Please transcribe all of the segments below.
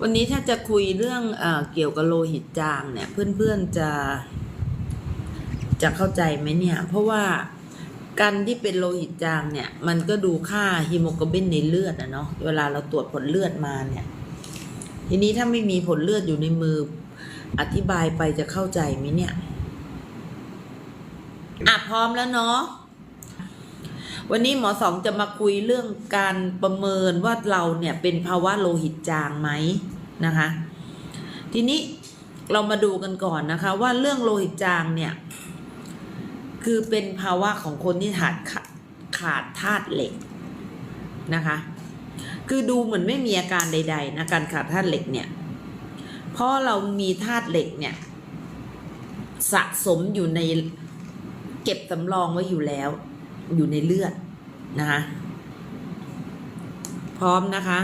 วันนี้ถ้าจะคุยเรื่องเอเกี่ยวกับโลหิตจางเนี่ยเพื่อนๆจะจะเข้าใจไหมเนี่ย เพราะว่าการที่เป็นโลหิตจางเนี่ย มันก็ดูค่าฮีโมโกลบินในเลือดนะเนาะเวลาเราตรวจผลเลือดมาเนี่ย ทีนี้ถ้าไม่มีผลเลือดอยู่ในมือ อธิบายไปจะเข้าใจไหมเนี่ย อะพร้อมแล้วเนาะ วันนี้หมอสองจะมาคุยเรื่องการประเมินว่าเราเนี่ยเป็นภาวะโลหิตจางไหมนะคะ ทีนี้เรามาดูกันก่อนนะคะว่าเรื่องโลหิตจางเนี่ย คือเป็นภาวะของคนที่ขาดขาดธาตุเหล็กนะคะ คือดูเหมือนไม่มีอาการใด ๆ นะการขาดธาตุเหล็กเนี่ยเพราะเรามีธาตุเหล็กเนี่ย สะสมอยู่ในเก็บสำรองไว้อยู่แล้ว อยู่ในเลือดนะคะพร้อมนะคะ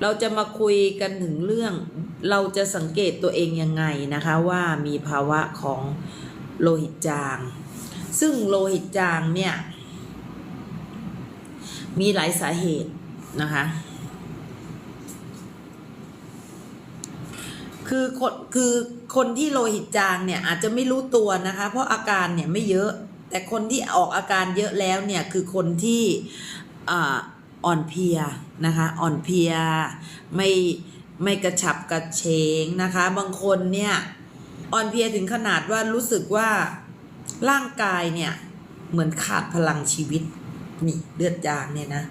เราจะมาคุยกันถึงเรื่อง เราจะสังเกตตัวเองยังไงนะคะว่ามีภาวะของโลหิตจาง ซึ่งโลหิตจางเนี่ย มีหลายสาเหตุนะคะ คือคนคือคนที่โลหิตจางเนี่ยอาจจะไม่รู้ตัวนะคะ เพราะอาการเนี่ยไม่เยอะ แต่คนที่ออกอาการเยอะแล้วเนี่ยคือคนที่อ่าอ่อนเพลียนะคะอ่อนเพลียไม่ไม่กระฉับกระเฉงนะคะ บางคนเนี่ยอ่อนเพลียถึงขนาดว่ารู้สึกว่าร่างกายเนี่ยเหมือนขาดพลังชีวิตนี่เลือดจางเนี่ยนะ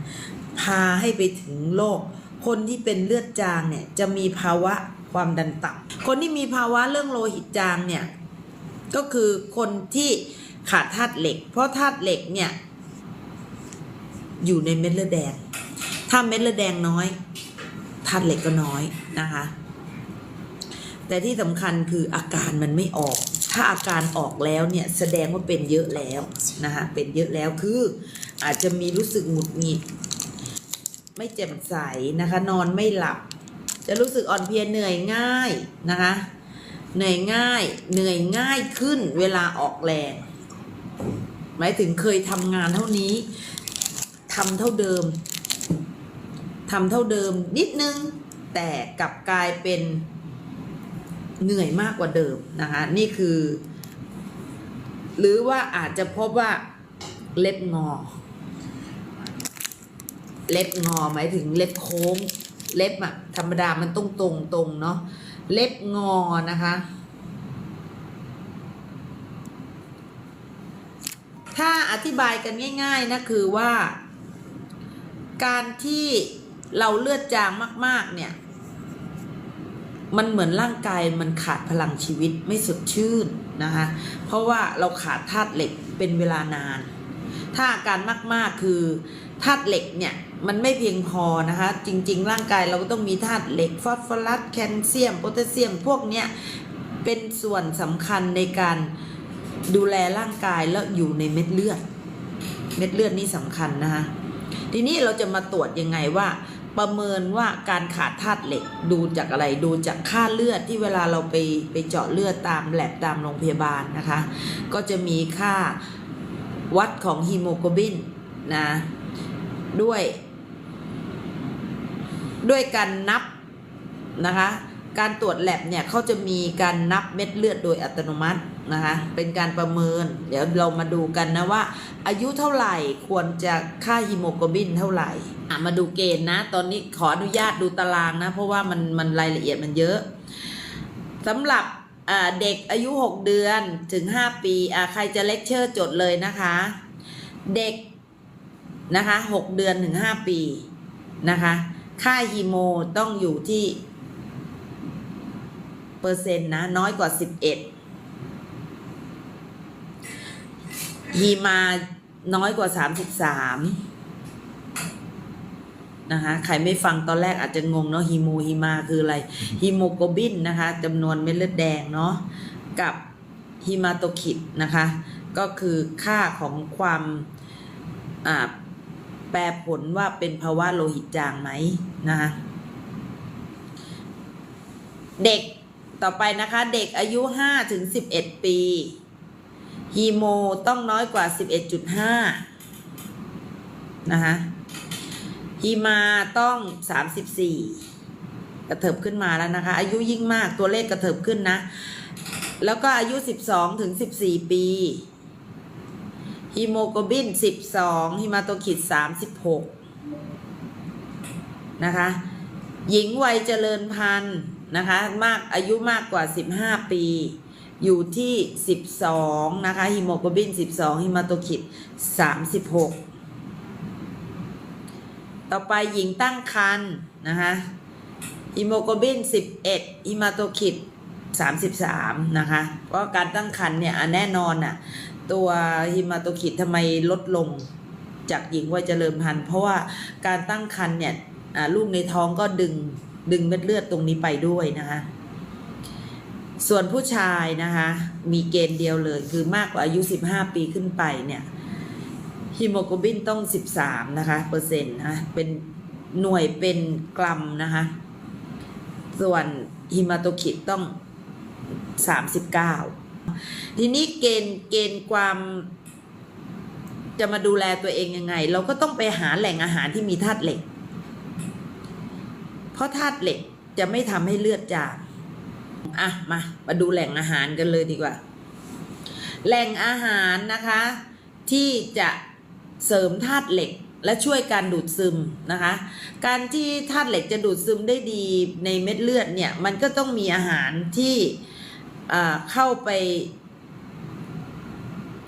พาให้ไปถึงโรคคนที่เป็นเลือดจางเนี่ยจะมีภาวะความดันต่ำคนที่มีภาวะเรื่องโลหิตจางเนี่ยก็คือคนที่ ขาดธาตุเหล็ก เพราะธาตุเหล็กเนี่ย อยู่ในเม็ดเลือดแดง ถ้าเม็ดเลือดแดงน้อยธาตุเหล็กก็น้อยนะคะ แต่ที่สำคัญคืออาการมันไม่ออก ถ้าอาการออกแล้วเนี่ยแสดงว่าเป็นเยอะแล้วนะคะเป็นเยอะแล้วคืออาจจะมีรู้สึกหงุดหงิดไม่แจ่มใสนะคะ นอนไม่หลับ จะรู้สึกอ่อนเพลียเหนื่อยง่ายนะคะ เหนื่อยง่าย เหนื่อยง่ายขึ้นเวลาออกแรง หมายถึงเคยทำงานเท่านี้ทำเท่าเดิมทำเท่าเดิมนิดนึง แต่กลับกลายเป็นเหนื่อยมากกว่าเดิมนะคะนี่คือ หรือว่าอาจจะพบว่าเล็บงอ เล็บงอหมายถึงเล็บโค้ง เล็บอะธรรมดามันต้องตรงตรงเนาะเล็บงอนะคะ ถ้าอ ธิบายกันง่าย ๆนะคือว่า การที่เราเลือดจางมาก ๆ เนี่ย มันเหมือนร่างกายมันขาดพลังชีวิตไม่สดชื่นนะคะเพราะว่าเราขาดธาตุเหล็กเป็นเวลานาน ถ้าอาการมากๆคือธาตุเหล็กเนี่ยมันไม่เพียงพอนะคะจริง ๆ ร่างกายเราก็ต้องมีธาตุเหล็กฟอสฟอรัสแคลเซียมโพแทสเซียมพวกเนี้ยเป็นส่วนสำคัญในการ ดูแลร่างกายแล้วอยู่ในเม็ดเลือด เม็ดเลือดนี่สำคัญนะคะทีนี้เราจะมาตรวจยังไงว่า ประเมินว่าการขาดธาตุเหล็กดูจากอะไรดูจากค่าเลือดที่เวลาเราไปไปเจาะเลือดตามแลบตามโรงพยาบาลนะคะ ก็จะมีค่าวัดของฮีโมโกลบินนะด้วย ด้วยการนับนะคะ การตรวจแลบเนี่ยเขาจะมีการนับเม็ดเลือดโดยอัตโนมัตินะคะ เป็นการประเมิน เดี๋ยวเรามาดูกันนะว่า อายุเท่าไหร่ควรจะค่าฮีโมโกลบินเท่าไหร่อะมาดูเกณฑ์นะ ตอนนี้ขออนุญาตดูตารางนะ เพราะว่ามันมันรายละเอียดมันเยอะสำหรับเด็กอายุ 6 เดือนถึง 5 ปีใครจะเลคเชอร์จดเลยนะคะ เด็กนะคะ 6 เดือนถึง 5 ปีนะคะ ค่าฮีโมต้องอยู่ที่ เปอร์เซ็นต์นะ น้อยกว่า 11 ฮีมาน้อยกว่า 33 นะคะ ใครไม่ฟังตอนแรกอาจจะงงเนาะฮีโมฮีมาคืออะไรฮีโมโกบินนะคะจำนวนเม็ดเลือดแดงเนาะกับฮีมาโตคิดนะคะ ก็คือค่าของความแปรผลว่าเป็นภาวะโลหิตจางไหมนะคะเด็ก ต่อไปนะคะเด็กอายุ5ถึง11 ปีฮีโมต้องน้อยกว่า 11.5 นะคะฮีมาต้อง 34 กระเถิบขึ้นมาแล้วนะคะ อายุยิ่งมากตัวเลขกระเถิบขึ้นนะ แล้วก็อายุ 12 ถึง 14 ปีฮีโมโกบิน 12ฮิมาโตคิด 36 นะคะ หญิงวัยเจริญพันธุ์ นะคะมากอายุมากกว่า 15 ปี อยู่ที่ 12 นะคะฮีโมโกลบิน 12ฮิมาโตคิด 36 ต่อไปหญิงตั้งครรภ์นะคะฮีโมโกลบิน 11ฮิมาโตคิด 33 นะคะเพราะการตั้งครรภ์เนี่ยแน่นอนอะตัวฮิมาโตคิดทำไมลดลงจากหญิงวัยเจริญพันธุ์เพราะว่าการตั้งครรภ์เนี่ยลูกในท้องก็ดึง ดึงเม็ดเลือดตรงนี้ไปด้วยนะคะส่วนผู้ชายนะคะมีเกณฑ์เดียวเลยคือมากกว่าอายุ 15 ปีขึ้นไปเนี่ยฮีโมโกลบินต้อง 13 นะคะ เปอร์เซ็นต์นะเป็นหน่วยเป็นกรัมนะคะ ส่วนฮิมาโตคิดต้อง 39 ทีนี้เกณฑ์เกณฑ์ความจะมาดูแลตัวเองยังไง เราก็ต้องไปหาแหล่งอาหารที่มีธาตุเหล็ก เพราะธาตุเหล็กจะไม่ทำให้เลือดจางอะมามาดูแหล่งอาหารกันเลยดีกว่า แหล่งอาหารนะคะ ที่จะเสริมธาตุเหล็กและช่วยการดูดซึมนะคะ การที่ธาตุเหล็กจะดูดซึมได้ดีในเม็ดเลือดเนี่ย มันก็ต้องมีอาหารที่เข้าไป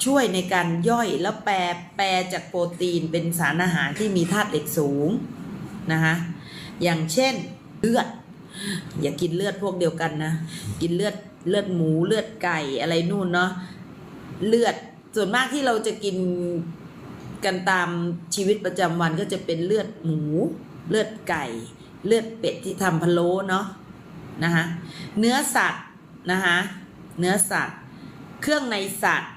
ช่วยในการย่อยแล้วแปรแปรจากโปรตีนเป็นสารอาหารที่มีธาตุเหล็กสูงนะคะ อย่างเช่นเลือด อย่ากินเลือดพวกเดียวกันนะ กินเลือดเลือดหมูเลือดไก่อะไรนู่นเนาะเลือดส่วนมากที่เราจะกินกันตามชีวิตประจำวันก็จะเป็นเลือดหมู เลือดไก่ เลือดเป็ดที่ทำพะโล้เนาะนะคะเนื้อสัตว์นะคะเนื้อสัตว์ เครื่องในสัตว์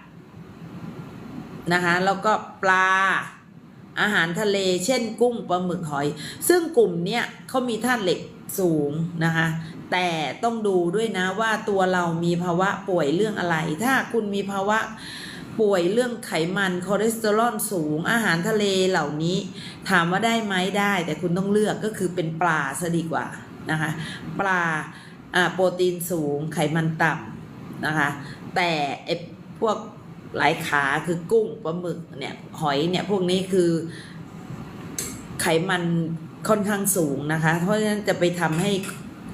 นะคะแล้วก็ปลา อาหารทะเล เช่น กุ้งปลาหมึกหอย ซึ่งกลุ่มเนี้ยเขามีธาตุเหล็กสูงนะคะ แต่ต้องดูด้วยนะว่าตัวเรามีภาวะป่วยเรื่องอะไร ถ้าคุณมีภาวะป่วยเรื่องไขมันคอเลสเตอรอลสูง อาหารทะเลเหล่านี้ ถามว่าได้ไหมได้ แต่คุณต้องเลือกก็คือเป็นปลาซะดีกว่านะคะปลาอ่าโปรตีนสูงไขมันต่ำนะคะ แต่ไอพวก หลายขาคือกุ้งปลาหมึกเนี่ยหอยเนี่ยพวกนี้คือไขมันค่อนข้างสูงนะคะ เพราะฉะนั้นจะไปทำให้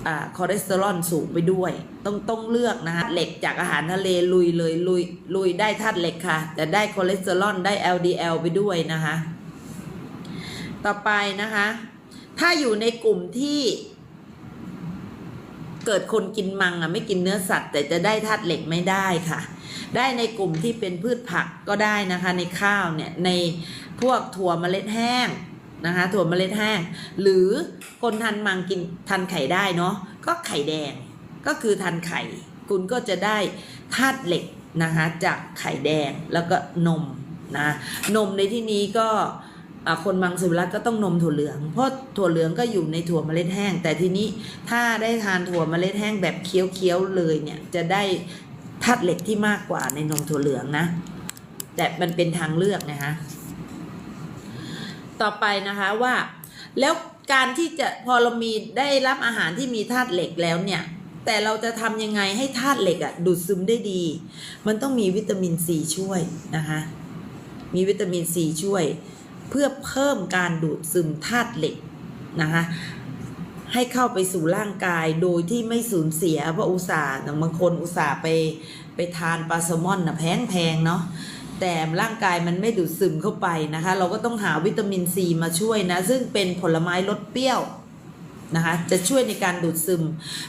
อ่าคอเลสเตอรอลสูงไปด้วย ต้องต้องเลือกนะคะเหล็กจากอาหารทะเลลุยเลยลุยลุยได้ธาตุเหล็กค่ะ แต่ได้คอเลสเตอรอลได้ LDL ไปด้วยนะคะ ต่อไปนะคะ ถ้าอยู่ในกลุ่มที่เกิดคนกินมังอะไม่กินเนื้อสัตว์ แต่จะได้ธาตุเหล็กไม่ได้ค่ะ ได้ในกลุ่มที่เป็นพืชผักก็ได้นะคะในข้าวเนี่ยในพวกถั่วเมล็ดแห้งนะคะถั่วเมล็ดแห้ง หรือคนทานมังกินทานไข่ได้เนาะก็ไข่แดงก็คือทานไข่ คุณก็จะได้ธาตุเหล็กนะคะจากไข่แดงแล้วก็นมนะนมในที่นี้ก็คนมังสวิรัตก็ต้องนมถั่วเหลือง เพราะถั่วเหลืองก็อยู่ในถั่วเมล็ดแห้ง แต่ทีนี้ถ้าได้ทานถั่วเมล็ดแห้งแบบเคี้ยวๆเลยเนี่ยจะได้ ธาตุเหล็กที่มากกว่าในนมถั่วเหลืองนะ แต่มันเป็นทางเลือกนะคะ ต่อไปนะคะว่า แล้วการที่จะพอเรามีได้รับอาหารที่มีธาตุเหล็กแล้วเนี่ย แต่เราจะทำยังไงให้ธาตุเหล็กอะดูดซึมได้ดี มันต้องมีวิตามินซีช่วยนะคะ มีวิตามินซีช่วย เพื่อเพิ่มการดูดซึมธาตุเหล็กนะคะ ให้เข้าไปสู่ร่างกายโดยที่ไม่สูญเสียเพราะอุตส่าห์บางคนอุตส่าห์ไปไปทานปลาแซลมอนนะแพงแพงเนาะแต่ร่างกายมันไม่ดูดซึมเข้าไปนะคะ เราก็ต้องหาวิตามินซีมาช่วยนะ ซึ่งเป็นผลไม้รสเปรี้ยวนะคะ จะช่วยในการดูดซึม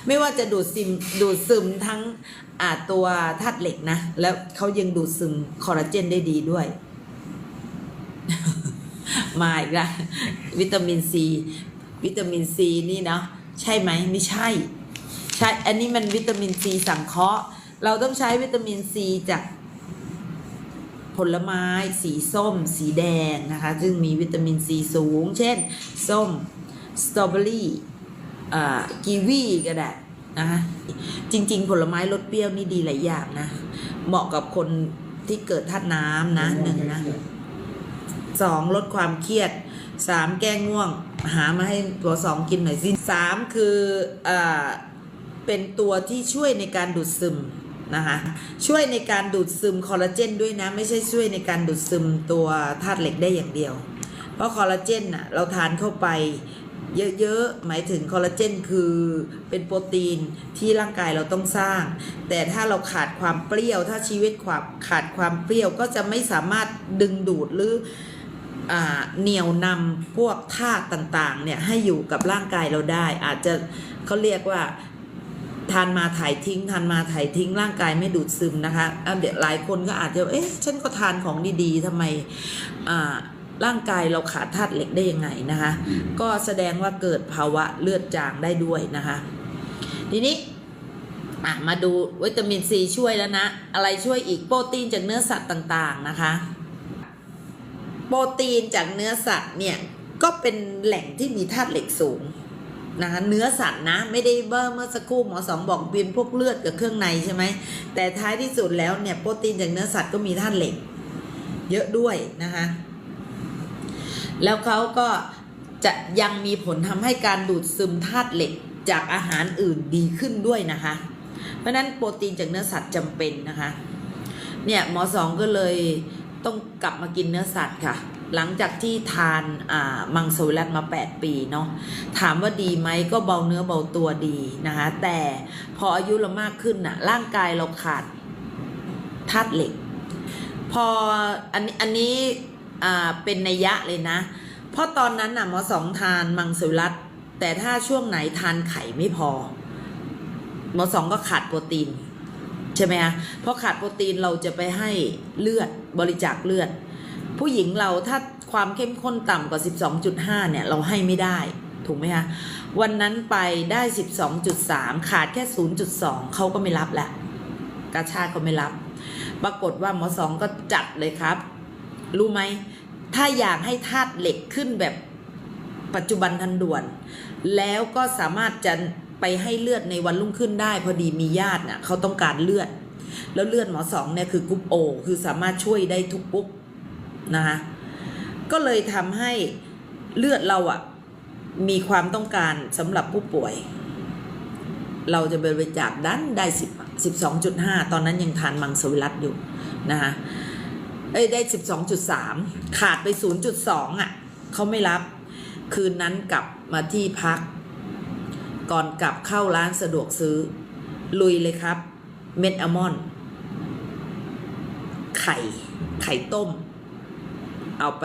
ไม่ว่าจะดูดซึมดูดซึมทั้งอาตัวธาตุเหล็กนะ แล้วเขายังดูดซึมคอลลาเจนได้ดีด้วย มาอีกแล้ววิตามินซี วิตามินซีนี่เนาะใช่ไหมไม่ใช่ ใช่อันนี้มันวิตามินซีสังเคราะห์ เราต้องใช้วิตามินซีจากผลไม้สีส้ม สีแดงนะคะซึ่งมีวิตามินซีสูง เช่น ส้มสตรอเบอรี่กีวีก็ได้นะคะจริง ๆ ผลไม้รสเปรี้ยวนี่ดีหลายอย่างนะเหมาะกับคนที่เกิดธาตุน้ำนะหนึ่งนะสองลดความเครียดสามแก้ง่วง หามาให้ตัวสองกินหน่อยสิสามคืออ่าเป็นตัวที่ช่วยในการดูดซึมนะคะช่วยในการดูดซึมคอลลาเจนด้วยนะไม่ใช่ช่วยในการดูดซึมตัวธาตุเหล็กได้อย่างเดียว เพราะคอลลาเจนน่ะเราทานเข้าไปเยอะๆ หมายถึงคอลลาเจนคือเป็นโปรตีนที่ร่างกายเราต้องสร้าง แต่ถ้าเราขาดความเปรี้ยว ถ้าชีวิตความขาดความเปรี้ยวก็จะไม่สามารถดึงดูดหรือ เหนี่ยวนำพวกธาตุต่างๆเนี่ยให้อยู่กับร่างกายเราได้ อาจจะเขาเรียกว่าทานมาถ่ายทิ้งทานมาถ่ายทิ้งร่างกายไม่ดูดซึมนะคะอะเดี๋ยวหลายคนก็อาจจะเอ๊ะฉันก็ทานของดีๆทำไมอ่าร่างกายเราขาดธาตุเหล็กได้ยังไงนะคะ ก็แสดงว่าเกิดภาวะเลือดจางได้ด้วยนะคะ ทีนี้มาดูวิตามินซีช่วยแล้วนะ อะไรช่วยอีกโปรตีนจากเนื้อสัตว์ต่างๆนะคะ โปรตีนจากเนื้อสัตว์เนี่ยก็เป็นแหล่งที่มีธาตุเหล็กสูงนะคะเนื้อสัตว์นะไม่ได้เบอร์เมื่อสักครู่หมอสองบอกเป็นพวกเลือดกับเครื่องในใช่ไหมแต่ท้ายที่สุดแล้วเนี่ยโปรตีนจากเนื้อสัตว์ก็มีธาตุเหล็ก เยอะด้วยนะคะแล้วเขาก็จะยังมีผลทำให้การดูดซึมธาตุเหล็กจากอาหารอื่นดีขึ้นด้วยนะคะ เพราะฉะนั้นโปรตีนจากเนื้อสัตว์จำเป็นนะคะเนี่ยหมอสองก็เลย ต้องกลับมากินเนื้อสัตว์ค่ะ หลังจากที่ทานอ่ามังสวิรัตมา 8 ปีเนาะถามว่าดีไหมก็เบาเนื้อเบาตัวดีนะคะแต่พออายุเรามากขึ้นน่ะร่างกายเราขาดธาตุเหล็ก พออันนี้อันนี้อ่าเป็นนัยยะเลยนะ เพราะตอนนั้นน่ะหมอสองทานมังสวิรัตแต่ถ้าช่วงไหนทานไข่ไม่พอหมอสองก็ขาดโปรตีน ใช่ไหมคะเพราะขาดโปรตีนเราจะไปให้เลือดบริจาคเลือด ผู้หญิงเราถ้าความเข้มข้นต่ำกว่า 12.5 เนี่ย เราให้ไม่ได้ถูกไหมคะวันนั้นไปได้ 12.3 ขาดแค่ 0.2 เขาก็ไม่รับแหละกาชาเขาไม่รับ ปรากฏว่าหมอสองก็จัดเลยครับ รู้ไหม ถ้าอยากให้ธาตุเหล็กขึ้นแบบปัจจุบันทันด่วน แล้วก็สามารถจะ ไปให้เลือดในวันรุ่งขึ้นได้ พอดีมีญาติเน่ะเขาต้องการเลือด แล้วเลือดหมอสองเนี่ยคือกรุ๊ปโอคือสามารถช่วยได้ทุกกรุ๊ปนะคะก็เลยทำให้เลือดเราอะมีความต้องการสำหรับผู้ป่วย เราจะบริจาคดันได้สิบสิบสองจุดห้าตอนนั้นยังทานมังสวิรัตอยู่นะคะเอ้ยได้สิบสองจุดสามขาดไปศูนย์จุดสองอะเขาไม่รับคืนนั้นกลับมาที่พัก ก่อนกลับเข้าร้านสะดวกซื้อ ลุยเลยครับ เม็ดอัลมอนด์ไข่ ไข่ต้ม เอาไป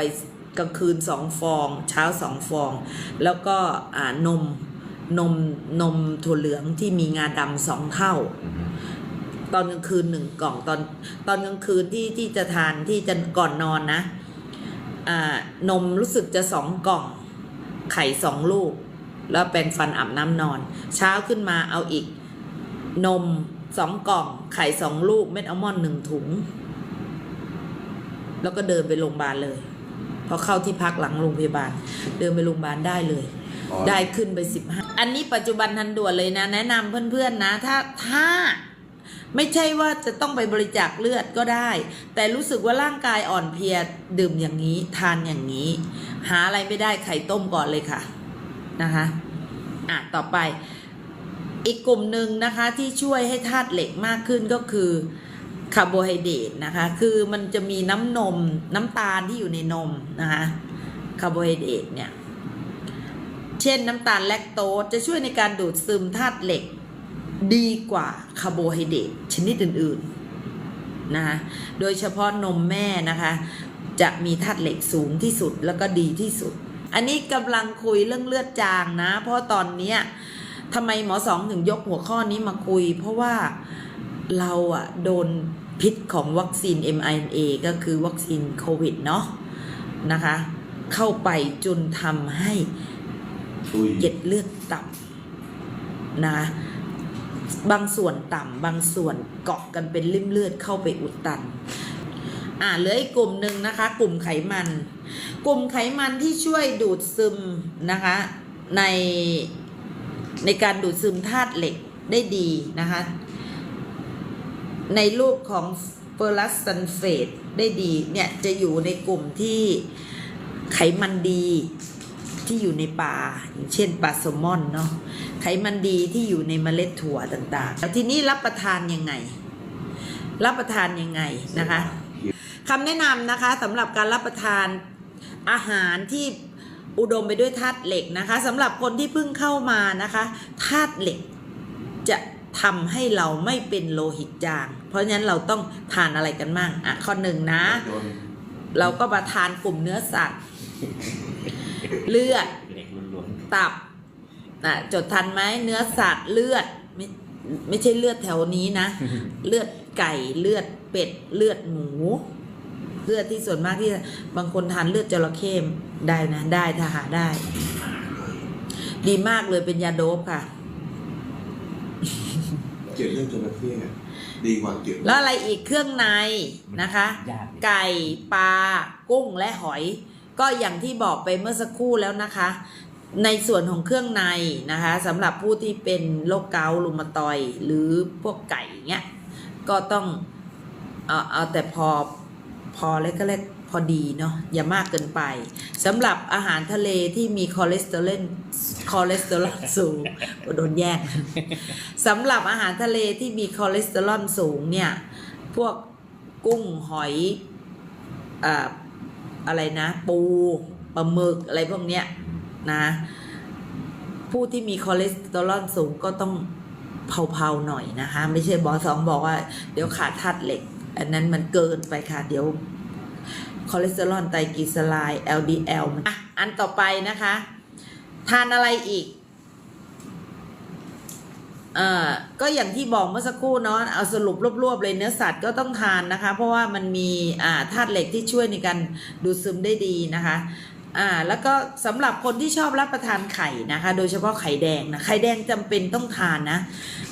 กลางคืนสองฟอง เช้าสองฟอง แล้วก็อ่านมนมนมถั่วเหลืองที่มีงาดำสองเท่า ตอนกลางคืนหนึ่งกล่องตอนตอนกลางคืนที่ที่จะทานที่จะก่อนนอนนะ อ่านมรู้สึกจะสองกล่อง ไข่สองลูก แล้วแปรงฟันอาบน้ำนอน เช้าขึ้นมาเอาอีก นมสองกล่อง ไข่สองลูก เม็ดอัลมอนด์หนึ่งถุง แล้วก็เดินไปโรงพยาบาลเลย พอเข้าที่พักหลังโรงพยาบาล เดินไปโรงพยาบาลได้เลยอ๋อได้ขึ้นไปสิบห้าอันนี้ปัจจุบันทันด่วนเลยนะ แนะนำเพื่อนๆนะ ถ้าถ้าไม่ใช่ว่าจะต้องไปบริจาคเลือดก็ได้ แต่รู้สึกว่าร่างกายอ่อนเพลียดื่มอย่างนี้ ทานอย่างนี้ หาอะไรไม่ได้ไข่ต้มก่อนเลยค่ะ นะคะอะต่อไปอีกกลุ่มหนึ่งนะคะที่ช่วยให้ธาตุเหล็กมากขึ้นก็คือคาร์โบไฮเดรตนะคะคือมันจะมีน้ำนมน้ำตาลที่อยู่ในนมนะคะคาร์โบไฮเดรตเนี่ยเช่นน้ำตาลแลคโตสจะช่วยในการดูดซึมธาตุเหล็กดีกว่าคาร์โบไฮเดรตชนิดอื่นๆนะคะโดยเฉพาะนมแม่นะคะจะมีธาตุเหล็กสูงที่สุดแล้วก็ดีที่สุด อันนี้กำลังคุยเรื่องเลือดจางนะ เพราะตอนเนี้ยทำไมหมอสองถึงยกหัวข้อนี้มาคุย เพราะว่าเราอะโดนพิษของวัคซีน mRNA ก็คือวัคซีนโควิดเนาะนะคะ เข้าไปจนทำให้ชุยเกล็ดเลือดต่ำนะบางส่วนต่ำบางส่วนเกาะกันเป็นริ่มเลือดเข้าไปอุดตัน อ่าเหลืออีกกลุ่มหนึ่งนะคะ กลุ่มไขมัน กลุ่มไขมันที่ช่วยดูดซึมนะคะในในการดูดซึมธาตุเหล็กได้ดีนะคะในรูปของเฟอร์รัสซันเฟตได้ดีเนี่ยจะอยู่ในกลุ่มที่ไขมันดีที่อยู่ในปลาอย่างเช่นปลาแซลมอนเนาะไขมันดีที่อยู่ในเมล็ดถั่วต่างๆแล้วทีนี้รับประทานยังไง รับประทานยังไงนะคะคำแนะนำนะคะสำหรับการรับประทาน อาหารที่อุดมไปด้วยธาตุเหล็กนะคะสำหรับคนที่เพิ่งเข้ามานะคะธาตุเหล็กจะทำให้เราไม่เป็นโลหิตจาง เพราะฉะนั้นเราต้องทานอะไรกันมั่งอะข้อหนึ่งนะโดนเราก็มาทานกลุ่มเนื้อสัตว์ เลือดเหล็กล้วนตับอะจดทันไหมเนื้อสัตว์เลือดไม่ไม่ใช่เลือดแถวนี้นะ เลือดไก่เลือดเป็ดเลือดหมู เลือดที่ส่วนมากที่บางคนทานเลือดจระเข้ได้นะได้ถ้าหาได้ ดีมากเลยเป็นยาโดบค่ะ เกี่ยวเรื่องจระเข้อะดีกว่าเกี่ยวแล้วอะไรอีกเครื่องในนะคะๆยาก ไก่ปลากุ้งและหอย ก็อย่างที่บอกไปเมื่อสักครู่แล้วนะคะ ในส่วนของเครื่องในนะคะสำหรับผู้ที่เป็นโรคเกาต์รูมาตอยด์หรือพวกไก่เงี้ยก็ต้องเอาเอาแต่พอ พอเล็กก็เล็กพอดีเนาะอย่ามากเกินไปสำหรับอาหารทะเลที่มีคอเลสเตอรอลคอเลสเตอรอลสูงโดนแย่งสำหรับอาหารทะเลที่มีคอเลสเตอรอลสูงเนี่ย พวกกุ้งหอยอ่าอะไรนะ ปูปลาหมึกอะไรพวกเนี้ยนะ ผู้ที่มีคอเลสเตอรอลสูงก็ต้องเผาๆหน่อยนะคะ ไม่ใช่บอสองบอกว่า เดี๋ยวขาดธาตุเหล็ก อันนั้นมันเกินไปค่ะ เดี๋ยวคอเลสเตอรอลไตรกลีเซอไรด์ LDL มันอะอันต่อไปนะคะ ทานอะไรอีกเอ่อก็อย่างที่บอกเมื่อสักครู่เนาะเอาสรุปรวบๆเลยเนื้อสัตว์ก็ต้องทานนะคะ เพราะว่ามันมีอ่าธาตุเหล็กที่ช่วยในการดูดซึมได้ดีนะคะอ่าแล้วก็สำหรับคนที่ชอบรับประทานไข่นะคะ โดยเฉพาะไข่แดงนะไข่แดงจำเป็นต้องทานนะ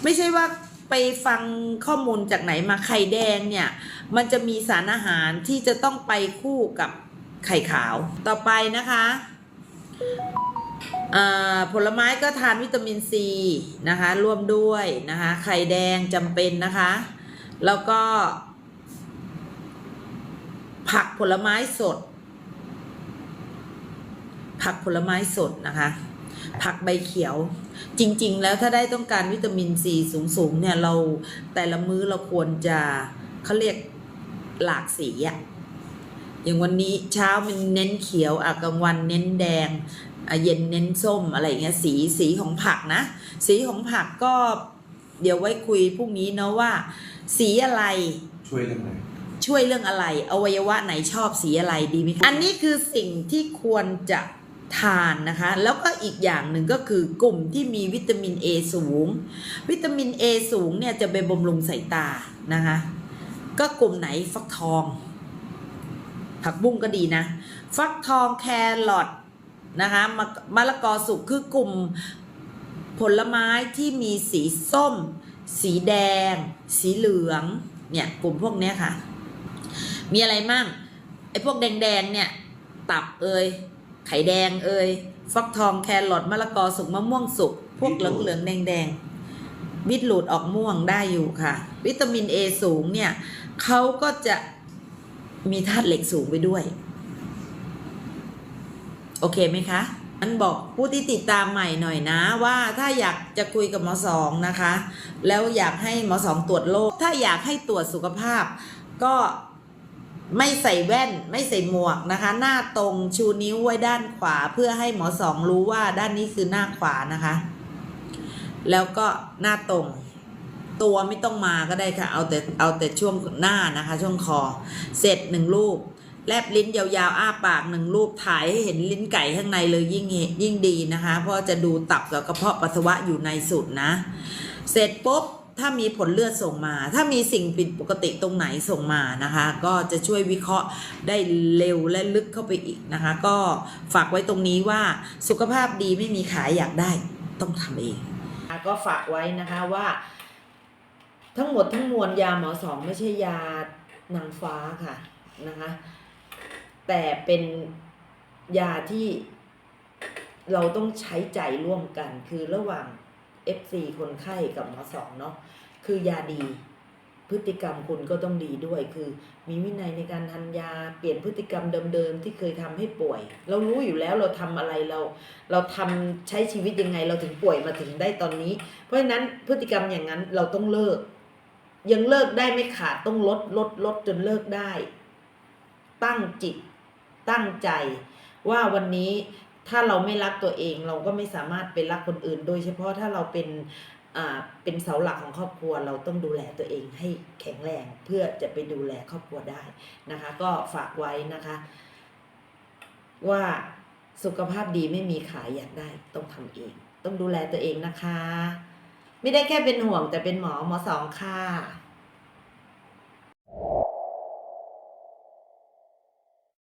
ไม่ใช่ว่า ไปฟังข้อมูลจากไหนมาไข่แดงเนี่ย มันจะมีสารอาหารที่จะต้องไปคู่กับไข่ขาวต่อไปนะคะอ่าผลไม้ก็ทานวิตามินซีนะคะ ร่วมด้วยนะคะ ไข่แดงจำเป็นนะคะ แล้วก็ ผักผลไม้สด ผักผลไม้สดนะคะ ผักใบเขียว จริง ๆ แล้วถ้าได้ต้องการวิตามินซีสูงๆเนี่ยเราแต่ละมื้อเราควรจะเขาเรียกหลากสีอะอย่างวันนี้เช้ามันเน้นเขียวอะกลางวันเน้นแดงอะเย็นเน้นส้มอะไรเงี้ยสีสีของผักนะ สีของผักก็เดี๋ยวไว้คุยพรุ่งนี้เนาะว่า สีอะไรช่วยเรื่องอะไรช่วยเรื่องอะไร อวัยวะไหนชอบสีอะไรดีไหมคะอันนี้คือสิ่งที่ควรจะ ทานนะคะ แล้วก็อีกอย่างหนึ่งก็คือกลุ่มที่มีวิตามิน A สูง วิตามิน A สูงเนี่ยจะไปบำรุงสายตานะคะ ก็กลุ่มไหนฟักทอง ผักบุ้งก็ดีนะ ฟักทองแครอทนะคะมะมะละกอสุกคือกลุ่มผลไม้ที่มีสีส้ม สีแดง สีเหลือง เนี่ยกลุ่มพวกนี้ค่ะ มีอะไรมั่งไอ้พวกแดงๆเนี่ย ตับเอย ไข่แดงเอ่ยฟักทองแครอทมะละกอสุกมะม่วงสุก พวกเหลืองๆแดงๆบิดหลุดออกม่วงได้อยู่ค่ะ วิตามิน A สูงเนี่ยเขาก็จะมีธาตุเหล็กสูงไปด้วย โอเคไหมคะอันบอกผู้ที่ติดตามใหม่หน่อยนะว่าถ้าอยากจะคุยกับหมอสองนะคะ แล้วอยากให้หมอสองตรวจโรคถ้าอยากให้ตรวจสุขภาพ ก็ ไม่ใส่แว่นไม่ใส่หมวกนะคะ หน้าตรงชูนิ้วไว้ด้านขวา เพื่อให้หมอสองรู้ว่าด้านนี้คือหน้าขวานะคะ แล้วก็หน้าตรงตัวไม่ต้องมาก็ได้ค่ะ เอาแต่เอาแต่ช่วงหน้านะคะ ช่วงคอ เสร็จหนึ่งรูป แลบลิ้นยาวๆ อ้าปากหนึ่งรูปถ่ายให้เห็นลิ้นไก่ข้างในเลยยิ่งยิ่งดีนะคะ เพราะจะดูตับกับกระเพาะปัสสาวะอยู่ในสุดนะ เสร็จปุ๊บ ถ้ามีผลเลือดส่งมา ถ้ามีสิ่งผิดปกติตรงไหนส่งมานะคะ ก็จะช่วยวิเคราะห์ได้เร็วและลึกเข้าไปอีกนะคะ ก็ฝากไว้ตรงนี้ว่าสุขภาพดีไม่มีขายอยากได้ต้องทำเอง ก็ฝากไว้นะคะว่า ทั้งหมดทั้งมวลยาหมอสองไม่ใช่ยานางฟ้าค่ะนะคะ แต่เป็นยาที่เราต้องใช้ใจร่วมกันคือระหว่าง FC คนไข้กับหมอสองเนาะคือยาดีพฤติกรรมคุณก็ต้องดีด้วย คือ มีวินัยในการทานยาเปลี่ยนพฤติกรรมเดิมๆที่เคยทำให้ป่วย เรารู้อยู่แล้วเราทำอะไรเรา เราทำใช้ชีวิตยังไงเราถึงป่วยมาถึงได้ตอนนี้ เพราะฉะนั้นพฤติกรรมอย่างนั้นเราต้องเลิก ยังเลิกได้ไม่ขาดต้องลดลดลดจนเลิกได้ ตั้งจิตตั้งใจว่าวันนี้ ถ้าเราไม่รักตัวเองเราก็ไม่สามารถไปรักคนอื่น โดยเฉพาะถ้าเราเป็นอ่าเป็นเสาหลักของครอบครัวเราต้องดูแลตัวเองให้แข็งแรงเพื่อจะไปดูแลครอบครัวได้นะคะ ก็ฝากไว้นะคะ ว่าสุขภาพดีไม่มีขายอยากได้ต้องทำเอง ต้องดูแลตัวเองนะคะ ไม่ได้แค่เป็นห่วงแต่เป็นหมอหมอสองค่ะ